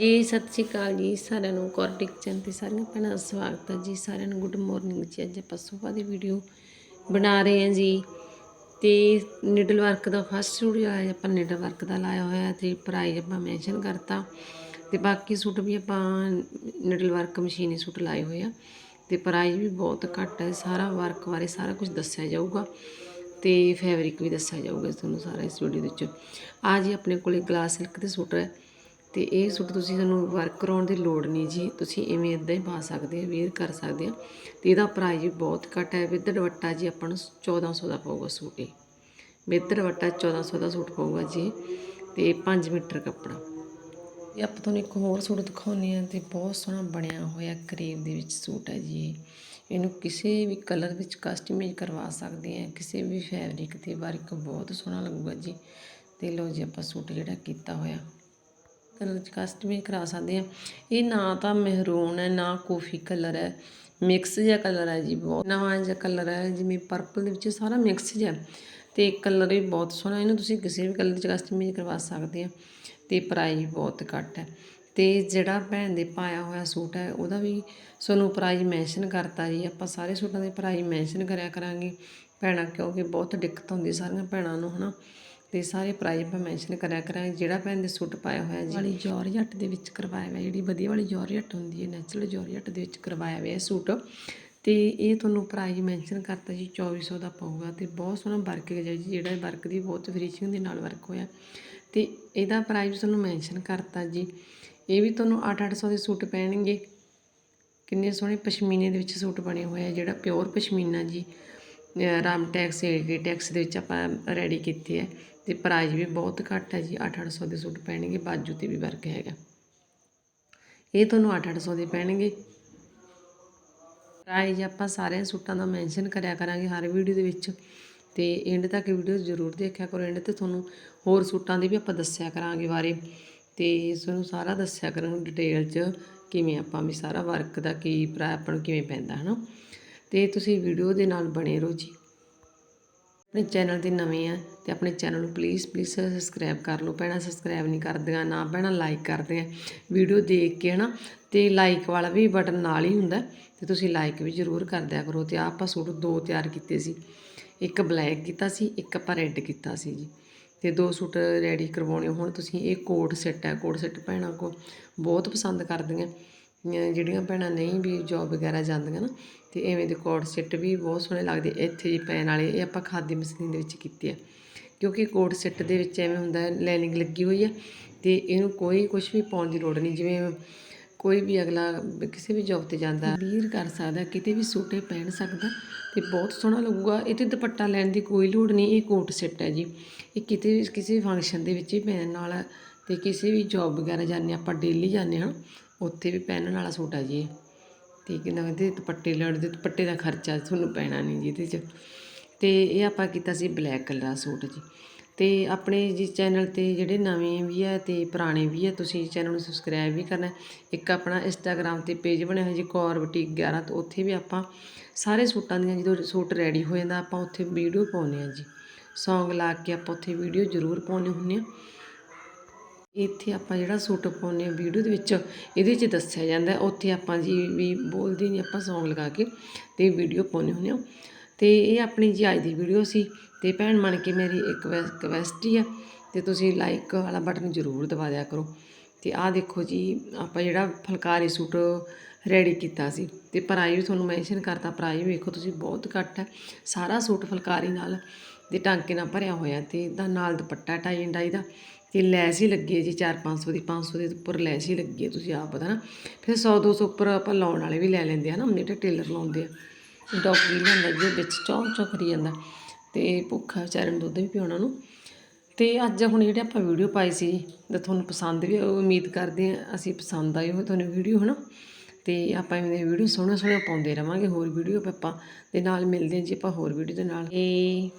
ਜੀ, ਸਤਿ ਸ਼੍ਰੀ ਅਕਾਲ ਜੀ ਸਾਰਿਆਂ ਨੂੰ ਕੋਰਟਿਕ ਚੈਨਲ ਤੇ ਸਾਰਿਆਂ ਭੈਣਾਂ ਦਾ ਸਵਾਗਤ ਹੈ ਜੀ ਸਾਰਿਆਂ ਨੂੰ ਗੁੱਡ ਮਾਰਨਿੰਗ ਜੀ। ਅੱਜ ਆਪਾਂ ਸੁਬਾਹ ਦੀ ਵੀਡੀਓ ਬਣਾ ਰਹੇ ਹਾਂ ਜੀ ਤੇ ਨਿਡਲ ਵਰਕ ਦਾ ਫਸਟ ਸੂਟ ਜਿਹੜਾ ਆਪਾਂ ਨਿਡਲ ਵਰਕ ਦਾ ਲਾਇਆ ਹੋਇਆ ਹੈ ਤੇ ਪ੍ਰਾਈਸ ਆਪਾਂ ਮੈਂਸ਼ਨ ਕਰਤਾ। ਤੇ ਬਾਕੀ ਸੂਟ ਵੀ ਆਪਾਂ ਨਿਡਲ ਵਰਕ ਮਸ਼ੀਨੀ ਸੂਟ ਲਾਏ ਹੋਏ ਆ ਤੇ ਪ੍ਰਾਈਸ ਵੀ ਬਹੁਤ ਘੱਟ ਹੈ, ਸਾਰਾ ਵਰਕ ਬਾਰੇ ਸਾਰਾ ਕੁਝ ਦੱਸਿਆ ਜਾਊਗਾ ਤੇ ਫੈਬਰਿਕ ਵੀ ਦੱਸਿਆ ਜਾਊਗਾ ਤੁਹਾਨੂੰ ਸਾਰਾ ਇਸ ਵੀਡੀਓ ਦੇ ਵਿੱਚ। ਆ ਜੀ ਆਪਣੇ ਕੋਲੇ ਗਲਾਸ ਸਿਲਕ ਦੇ ਸੂਟ ਹੈ। ਤੇ ਇਹ ਸੂਟ ਤੁਸੀਂ ਸਾਨੂੰ ਵਰਕ ਕਰਾਉਣ ਦੀ ਲੋੜ ਨਹੀਂ ਜੀ। ਤੁਸੀਂ ਇਵੇਂ ਇਦਾਂ ਹੀ ਪਾ ਸਕਦੇ ਆ ਵੇਅਰ ਕਰ ਸਕਦੇ ਆ। ਤੇ ਇਹਦਾ ਪ੍ਰਾਈਸ ਵੀ ਬਹੁਤ ਘੱਟ ਹੈ। ਵਿਦ ਦੁਪੱਟਾ ਜੀ ਆਪਾਂ ਨੂੰ 1400 ਦਾ ਪਊਗਾ ਸੂਟ ਇਹ। ਵਿਦ ਦੁਪੱਟਾ 1400 ਦਾ ਸੂਟ ਪਊਗਾ ਜੀ। ਤੇ 5 ਮੀਟਰ ਕੱਪੜਾ। ਇਹ ਆਪਾਂ ਤੁਹਾਨੂੰ ਇੱਕ ਹੋਰ ਸੂਟ ਦਿਖਾਉਂਦੇ ਆ ਤੇ ਬਹੁਤ ਸੋਹਣਾ ਬਣਿਆ ਹੋਇਆ ਕਰੀਬ ਦੇ ਵਿੱਚ ਸੂਟ ਹੈ ਜੀ। ਇਹਨੂੰ ਕਿਸੇ ਵੀ ਕਲਰ ਵਿੱਚ ਕਸਟਮਾਈਜ਼ ਕਰਵਾ ਸਕਦੇ ਆ ਕਿਸੇ ਵੀ ਫੈਬਰਿਕ ਤੇ ਵਰਕ ਬਹੁਤ ਸੋਹਣਾ ਲੱਗੂਗਾ ਜੀ। ਤੇ ਲਓ ਜੀ ਆਪਾਂ ਸੂਟ ਜਿਹੜਾ ਕੀਤਾ ਹੋਇਆ। ਕਲਰ ਚ ਕਸਟਮਾਈਜ਼ ਕਰਾ ਸਕਦੇ ਆ ਇਹ ਨਾ ਤਾਂ ਮਹਿਰੂਨ ਹੈ, ਨਾ ਕਾਫੀ ਕਲਰ ਹੈ। ਮਿਕਸ ਜਿਹਾ ਕਲਰ ਹੈ ਜੀ ਬਹੁਤ। ਨਵਾਂ ਜਿਹਾ ਕਲਰ ਹੈ, ਜਿਵੇਂ ਪਰਪਲ ਦੇ ਵਿੱਚ ਸਾਰਾ ਮਿਕਸ ਜਿਹਾ ਤੇ ਕਲਰ ਵੀ ਬਹੁਤ ਸੋਹਣਾ ਇਹਨੂੰ ਤੁਸੀਂ ਕਿਸੇ ਵੀ ਕਲਰ ਚ ਕਸਟਮਾਈਜ਼ ਕਰਵਾ ਸਕਦੇ ਆ ਤੇ ਪ੍ਰਾਈਸ ਬਹੁਤ ਘੱਟ ਹੈ। ਤੇ ਜਿਹੜਾ ਭੈਣ ਦੇ ਪਾਇਆ ਹੋਇਆ ਸੂਟ ਹੈ, ਉਹਦਾ ਵੀ ਤੁਹਾਨੂੰ ਪ੍ਰਾਈਸ ਮੈਂਸ਼ਨ ਕਰਤਾ ਜੀ। ਆਪਾਂ ਸਾਰੇ ਸੂਟਾਂ ਦੇ ਪ੍ਰਾਈਸ ਮੈਂਸ਼ਨ ਕਰਿਆ ਕਰਾਂਗੇ। ਭੈਣਾਂ ਕਿਉਂਕਿ ਬਹੁਤ ਦਿੱਕਤ ਹੁੰਦੀ ਸਾਰੀਆਂ ਭੈਣਾਂ ਨੂੰ, ਹਨਾ। ਤੇ ਸਾਰੇ ਪ੍ਰਾਈਜ਼ ਆਪਾਂ ਮੈਂਸ਼ਨ ਕਰਿਆ ਕਰਾਂਗੇ, ਜਿਹੜਾ ਭੈਣ ਦੇ ਸੂਟ ਪਾਇਆ ਹੋਇਆ ਜੀ। ਵਾਲੀ ਜੋਰਜੱਟ ਦੇ ਵਿੱਚ ਕਰਵਾਇਆ ਹੋਇਆ, ਜਿਹੜੀ ਵਧੀਆ ਵਾਲੀ ਜੋਰਜੱਟ ਹੁੰਦੀ ਹੈ ਨੈਚੁਰਲ ਜੋਰਜੱਟ ਦੇ ਵਿੱਚ ਕਰਵਾਇਆ ਹੋਇਆ ਸੂਟ ਤੇ ਇਹ ਤੁਹਾਨੂੰ ਪ੍ਰਾਈਸ ਮੈਂਸ਼ਨ ਕਰਤਾ ਜੀ 2400 ਦਾ ਪਊਗਾ ਤੇ ਬਹੁਤ ਸੋਹਣਾ ਵਰਕ ਹੈ ਜੀ, ਜਿਹੜਾ ਵਰਕ ਦੀ ਬਹੁਤ ਫਿਨਿਸ਼ਿੰਗ ਦੇ ਨਾਲ ਵਰਕ ਹੋਇਆ। ਤੇ ਇਹਦਾ ਪ੍ਰਾਈਸ ਤੁਹਾਨੂੰ ਮੈਂਸ਼ਨ ਕਰਤਾ ਜੀ। ਇਹ ਵੀ ਤੁਹਾਨੂੰ 8-800 ਦੇ ਸੂਟ ਪੈਣਗੇ। ਕਿੰਨੇ ਸੋਹਣੇ ਪਸ਼ਮੀਨੇ ਦੇ ਵਿੱਚ ਸੂਟ ਬਣੇ ਹੋਏ ਆ, ਜਿਹੜਾ ਪਿਓਰ ਪਸ਼ਮੀਨਾ ਜੀ ਰਾਮ ਟੈਕਸ ਏਕੇ ਟੈਕਸ ਦੇ ਵਿੱਚ ਆਪਾਂ ਰੈਡੀ ਕੀਤੇ ਹੈ ਤੇ ਪ੍ਰਾਈਸ ਵੀ ਬਹੁਤ ਘੱਟ ਹੈ ਜੀ 8-800 ਦੇ ਸੂਟ ਪੈਣਗੇ, ਬਾਜੂ ਤੇ ਵੀ ਵਰਕ ਹੈਗਾ। ਇਹ ਤੁਹਾਨੂੰ 8-800 ਦੇ ਪੈਣਗੇ। ਪ੍ਰਾਈਸ ਆਪਾਂ ਸਾਰਿਆਂ ਸੂਟਾਂ ਦਾ ਮੈਂਸ਼ਨ ਕਰਿਆ ਕਰਾਂਗੇ ਹਰ ਵੀਡੀਓ ਦੇ ਵਿੱਚ। ਤੇ ਐਂਡ ਤੱਕ ਵੀਡੀਓ ਜ਼ਰੂਰ ਦੇਖਿਆ ਕਰੋ। ਐਂਡ ਤੇ ਤੁਹਾਨੂੰ ਹੋਰ ਸੂਟਾਂ ਦੇ ਵੀ ਆਪਾਂ ਦੱਸਿਆ ਕਰਾਂਗੇ ਬਾਰੇ। ਤੇ ਤੁਹਾਨੂੰ ਸਾਰਾ ਦੱਸਿਆ ਕਰਾਂਗੇ ਡਿਟੇਲ 'ਚ ਕਿਵੇਂ ਆਪਾਂ ਵੀ ਸਾਰਾ ਵਰਕ ਦਾ ਕੀ ਪ੍ਰਾ, ਆਪਾਂ ਨੂੰ ਕਿਵੇਂ ਪੈਂਦਾ, ਹਨਾ? ਤੇ ਤੁਸੀਂ ਵੀਡੀਓ ਦੇ ਨਾਲ ਬਣੇ ਰਹੋ ਜੀ। ਆਪਣੇ ਚੈਨਲ ਤੇ ਨਵੇਂ ਆ ਤੇ ਆਪਣੇ ਚੈਨਲ ਨੂੰ ਪਲੀਜ਼ ਪਲੀਜ਼ ਸਬਸਕ੍ਰਾਈਬ ਕਰ ਲਓ ਭੈਣਾਂ ਸਬਸਕ੍ਰਾਈਬ ਨਹੀਂ ਕਰਦੀਆਂ, ਨਾ ਭੈਣਾਂ ਲਾਈਕ ਕਰਦੇ ਕਰਦੀਆਂ ਵੀਡੀਓ ਦੇਖ ਕੇ ਹਨਾ, ਤੇ ਲਾਈਕ ਵਾਲਾ ਵੀ ਬਟਨ ਨਾਲ ਹੀ ਹੁੰਦਾ, ਤੇ ਤੁਸੀਂ ਲਾਈਕ ਵੀ ਜ਼ਰੂਰ ਕਰ ਦਿਆ ਕਰੋ ਤੇ ਆਹ ਆਪਾਂ ਸੂਟ ਦੋ ਤਿਆਰ ਕੀਤੇ ਸੀ। ਇੱਕ ਬਲੈਕ ਕੀਤਾ ਸੀ, ਇੱਕ ਆਪਾਂ ਰੈੱਡ ਕੀਤਾ ਸੀ ਜੀ। ਤੇ ਦੋ ਸੂਟ ਰੈਡੀ ਕਰਵਾਉਣੇ ਹੁਣ, ਤੁਸੀਂ ਇਹ ਕੋਟ ਸੈੱਟ ਹੈ ਕੋਟ ਸੈੱਟ ਭੈਣਾਂ ਕੋ ਬਹੁਤ ਪਸੰਦ ਕਰਦੀਆਂ। ਅਹ ਜਿਹੜੀਆਂ ਭੈਣਾਂ ਨਹੀਂ ਵੀ ਜੋਬ ਵਗੈਰਾ ਜਾਂਦੀਆਂ ਨਾ ਅਤੇ ਐਵੇਂ ਦੇ ਕੋਟ ਸੈੱਟ ਵੀ ਬਹੁਤ ਸੋਹਣੇ ਲੱਗਦੇ। ਇੱਥੇ ਜੀ ਪੈਣ ਵਾਲੇ, ਇਹ ਆਪਾਂ ਖਾਦੀ ਮਸ਼ੀਨ ਦੇ ਵਿੱਚ ਕੀਤੇ ਆ। ਕਿਉਂਕਿ ਕੋਟ ਸੈੱਟ ਦੇ ਵਿੱਚ ਐਵੇਂ ਹੁੰਦਾ ਲਾਈਨਿੰਗ ਲੱਗੀ ਹੋਈ ਹੈ ਤੇ ਇਹਨੂੰ ਕੋਈ ਕੁਝ ਵੀ ਪਾਉਣ ਦੀ ਲੋੜ ਨਹੀਂ। ਜਿਵੇਂ ਕੋਈ ਵੀ ਅਗਲਾ ਕਿਸੇ ਵੀ ਜੌਬ ਤੇ ਜਾਂਦਾ, ਵੀਰ ਕਰ ਸਕਦਾ, ਕਿਤੇ ਵੀ ਸੂਟੇ ਪਹਿਨ ਸਕਦਾ, ਤੇ ਬਹੁਤ ਸੋਹਣਾ ਲੱਗੂਗਾ। ਇਹ ਤੇ ਦੁਪੱਟਾ ਲੈਣ ਦੀ ਕੋਈ ਲੋੜ ਨਹੀਂ, ਇਹ ਕੋਟ ਸੈੱਟ ਹੈ ਜੀ। ਇਹ ਕਿਤੇ ਕਿਸੇ ਫੰਕਸ਼ਨ ਦੇ ਵਿੱਚ ਹੀ ਪਹਿਨਣ ਨਾਲ ਤੇ ਕਿਸੇ ਵੀ ਜੌਬ ਵਗੈਰਾ ਜਾਂਦੇ ਆਪਾਂ ਡੇਲੀ ਜਾਂਦੇ ਹਾਂ ਉੱਥੇ ਵੀ ਪਹਿਨਣ ਵਾਲਾ ਸੂਟ ਹੈ ਜੀ ਇਹ। ਤੇ ਕਿੰਨਾ ਇਹਦੇ ਦੁਪੱਟੇ, ਲੜ ਦੇ ਦੁਪੱਟੇ ਦਾ ਖਰਚਾ ਤੁਹਾਨੂੰ ਪੈਣਾ ਨਹੀਂ ਜੀ ਇਹਦੇ 'ਚ। ਤੇ ਇਹ ਆਪਾਂ ਕੀਤਾ ਸੀ ਬਲੈਕ ਕਲਰ ਦਾ ਸੂਟ ਜੀ। ਤੇ ਆਪਣੇ ਜੀ ਚੈਨਲ ਤੇ ਜਿਹੜੇ ਨਵੇਂ ਵੀ ਆ ਤੇ ਪੁਰਾਣੇ ਵੀ ਆ, ਤੁਸੀਂ ਚੈਨਲ ਨੂੰ ਸਬਸਕ੍ਰਾਈਬ ਵੀ ਕਰਨਾ। ਇੱਕ ਆਪਣਾ ਇੰਸਟਾਗ੍ਰam ਤੇ ਪੇਜ ਬਣਿਆ ਹੋਇਆ ਜੀ, ਕੌਰ ਬੁਟੀਕ 11 ਤੋਂ ਉੱਥੇ ਵੀ ਆਪਾਂ ਸਾਰੇ ਸੂਟਾਂ ਦੀਆਂ ਜਦੋਂ ਸੂਟ ਰੈਡੀ ਹੋ ਜਾਂਦਾ, ਆਪਾਂ ਉੱਥੇ ਵੀਡੀਓ ਪਾਉਂਦੇ ਆ ਜੀ। ਸੌਂਗ ਲਾ ਕੇ ਆਪਾਂ ਉੱਥੇ ਵੀਡੀਓ ਜ਼ਰੂਰ ਪਾਉਂਦੇ ਹੁੰਦੇ ਆ ਇੱਥੇ ਆਪਾਂ ਜਿਹੜਾ ਸੂਟ ਪਾਉਂਦੇ ਹਾਂ ਵੀਡੀਓ ਦੇ ਵਿੱਚ, ਇਹਦੇ 'ਚ ਦੱਸਿਆ ਜਾਂਦਾ ਉੱਥੇ ਆਪਾਂ ਜੀ ਵੀ ਬੋਲਦੇ ਨਹੀਂ, ਆਪਾਂ ਸੌਂਗ ਲਗਾ ਕੇ ਤੇ ਵੀਡੀਓ ਪਾਉਂਦੇ ਹੁੰਦੇ ਹਾਂ। ਤੇ ਇਹ ਆਪਣੀ ਜੀ ਅੱਜ ਦੀ ਵੀਡੀਓ ਸੀ ਤੇ ਭੈਣ ਮੰਨ ਕੇ ਮੇਰੀ ਇੱਕ ਰਿਕਵੈਸਟ ਹੀ ਆ ਤੇ ਤੁਸੀਂ ਲਾਈਕ ਵਾਲਾ ਬਟਨ ਜ਼ਰੂਰ ਦਬਾ ਦਿਆ ਕਰੋ। ਤੇ ਆਹ ਦੇਖੋ ਜੀ, ਆਪਾਂ ਜਿਹੜਾ ਫੁਲਕਾਰੀ ਸੂਟ ਰੈਡੀ ਕੀਤਾ ਸੀ ਤੇ ਪ੍ਰਾਈਸ ਵੀ ਤੁਹਾਨੂੰ ਮੈਂਸ਼ਨ ਕਰਤਾ ਪ੍ਰਾਈਸ ਵੇਖੋ ਤੁਸੀਂ ਬਹੁਤ ਘੱਟ ਹੈ। ਸਾਰਾ ਸੂਟ ਫੁਲਕਾਰੀ ਨਾਲ ਦੇ ਟਾਂਕੇ ਨਾਲ ਭਰਿਆ ਹੋਇਆ ਤੇ ਇਹਦਾ ਨਾਲ ਦੁਪੱਟਾ ਟਾਈ ਐਂਡ ਡਾਈ ਦਾ ਤੇ ਲੈਸ ਹੀ ਲੱਗੀ ਹੈ ਜੀ 4-500 ਦੀ 500 ਦੇ ਉੱਪਰ ਲੈਸ ਹੀ ਲੱਗੀ ਹੈ ਤੁਸੀਂ ਆਪ ਪਤਾ ਨਾ। ਫਿਰ 100-200 ਉੱਪਰ ਆਪਾਂ ਲਾਉਣ ਵਾਲੇ ਵੀ ਲੈ ਲੈਂਦੇ ਆ ਨਾ ਜਿਹੜੇ ਟੇਲਰ ਲਾਉਂਦੇ ਆ। ਡੌਗੀ ਲੈਂਦਾ ਜਿਹਦੇ ਵਿੱਚ ਚੌਂ ਚੌਂਕ ਕਰੀ ਜਾਂਦਾ। ਤੇ ਭੁੱਖਾ ਵਿਚਾਰੇ ਨੂੰ ਦੁੱਧ ਵੀ ਪਿਉਣਾ ਨੂੰ ਤੇ ਅੱਜ ਹੁਣ ਜਿਹੜੇ ਆਪਾਂ ਵੀਡੀਓ ਪਾਈ ਸੀ ਤੇ ਤੁਹਾਨੂੰ ਪਸੰਦ ਵੀ ਉਮੀਦ ਕਰਦੇ ਆ, ਅਸੀਂ ਪਸੰਦ ਆਈ ਹੋਵੇ ਤੁਹਾਨੂੰ ਵੀਡੀਓ, ਹਨਾ। ਤੇ ਆਪਾਂ ਐਵੇਂ ਦੀਆਂ ਵੀਡੀਓ ਸੋਹਣੇ ਸੋਹਣੇ ਪਾਉਂਦੇ ਰਵਾਂਗੇ, ਹੋਰ ਵੀਡੀਓ ਆਪਾਂ ਦੇ ਨਾਲ ਮਿਲਦੇ ਹਾਂ ਜੀ, ਆਪਾਂ ਹੋਰ ਵੀਡੀਓ ਦੇ ਨਾਲ। ਇਹ